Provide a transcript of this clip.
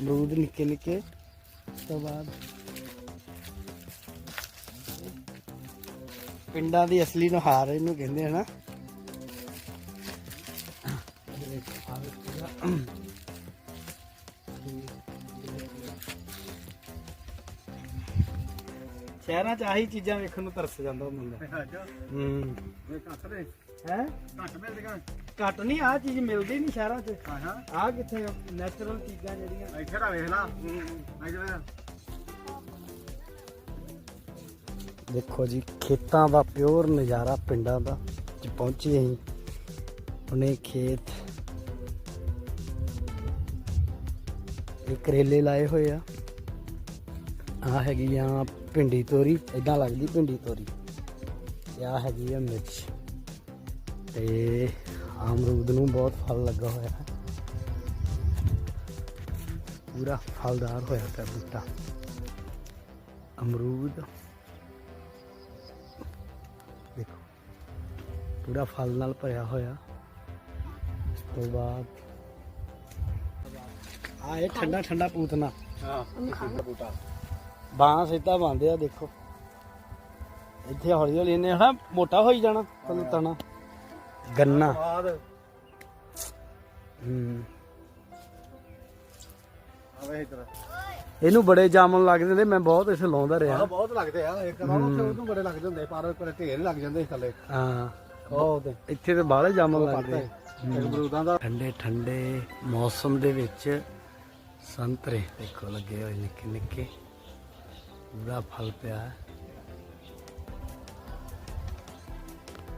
ਅਮਰੂਦ ਨਿੱਕੇ ਨਿੱਕੇ ਉਸ ਤੋਂ ਬਾਅਦ ਪਿੰਡਾਂ ਦੀ ਅਸਲੀ ਨੁਹਾਰ ਇਹਨੂੰ ਕਹਿੰਦੇ ਹਨਾ ਸ਼ਹਿਰਾਂ 'ਚ ਆਹੀ ਚੀਜ਼ਾਂ ਵੇਖਣ ਨੂੰ ਤਰਸ ਜਾਂਦਾ ਹੁੰਦਾ ਹੂੰ ਇਹ ਘੱਟ ਨੇ। ਹੈ? ਘੱਟ ਮਿਲਦੀਆਂ ਘੱਟ ਨਹੀਂ ਆਹ ਚੀਜ਼ ਮਿਲਦੀ ਨਹੀਂ ਸ਼ਹਿਰਾਂ 'ਚ। ਹਾਂ ਹਾਂ। ਆਹ ਕਿੱਥੇ ਨੈਚੁਰਲ ਚੀਜ਼ਾਂ ਜਿਹੜੀਆਂ। ਇੱਥੇ ਦਾ ਵੇਖ ਲਾ। ਦੇਖੋ ਜੀ ਖੇਤਾਂ ਦਾ ਪਿਓਰ ਨਜ਼ਾਰਾ ਪਿੰਡਾਂ ਦਾ ਚ ਪਹੁੰਚੇ ਅਸੀਂ। ਉਹਨੇ ਖੇਤ ਇਹ ਕਰੇਲੇ ਲਾਏ ਹੋਏ ਆ। ਆ ਹੈਗੀ ਆ ਭਿੰਡੀ ਤੋਰੀ ਇਦਾਂ ਲੱਗਦੀ ਭਿੰਡੀ ਤੋਰੀ। ਤੇ ਆ ਹੈਗੀ ਆ ਮਿਰਚ। ਤੇ ਅਮਰੂਦ ਨੂੰ ਬਹੁਤ ਫਲ ਲੱਗਾ ਹੋਇਆ ਹੈ। ਪੂਰਾ ਫਲਦਾਰ ਹੋਇਆ ਪਿਆ ਬੂਟਾ। ਅਮਰੂਦ। ਦੇਖੋ, ਪੂਰਾ ਫਲ ਨਾਲ ਭਰਿਆ ਹੋਇਆ। ਇਸ ਤੋਂ ਬਾਅਦ ਆ ਇਹ ਠੰਡਾ ਠੰਡਾ ਪੂਤਨਾ। ਹਾਂ ਬੂਟਾ। ਬਾਂਸ ਇਦਾਂ ਬੰਦੇ ਆ ਦੇਖੋ। ਇੱਥੇ ਹੌਲੀ ਹੌਲੀ ਇਹਨੇ ਹਨਾ ਮੋਟਾ ਹੋਈ ਜਾਣਾ ਤੁਹਾਨੂੰ ਤਣਾ। ਗੰਨਾ। ਬਾਅਦ ਹੂੰ। ਆਵੇ ਇਧਰ। ਇਹਨੂੰ ਬੜੇ ਜਾਮਨ ਲੱਗਦੇ ਨੇ ਮੈਂ ਬਹੁਤ ਇਸੇ ਲਾਉਂਦਾ ਰਿਹਾ। ਬਹੁਤ ਲੱਗਦੇ ਆ ਇੱਕ ਵਾਰ ਉੱਥੇ ਉਹਨੂੰ ਬੜੇ ਲੱਗ ਜਾਂਦੇ ਪਰ ਪਰ ਢੇਰ ਲੱਗ ਜਾਂਦੇ ਸੀ ਥੱਲੇ। ਹਾਂ। ਉਹ ਤੇ ਇੱਥੇ ਤੇ ਬਾਹਲੇ ਜਾਮਨ ਲੱਗਦੇ। ਪੜਦੇ ਇੱਕ ਬਰੂਦਾਂ ਦਾ ਠੰਡੇ ਠੰਡੇ ਮੌਸਮ ਦੇ ਵਿੱਚ ਸੰਤਰੇ ਦੇਖੋ ਲੱਗੇ ਹੋਏ ਨਿੱਕੇ ਨਿੱਕੇ। ਪੂਰਾ ਫਲ ਪਿਆ ਹੈ।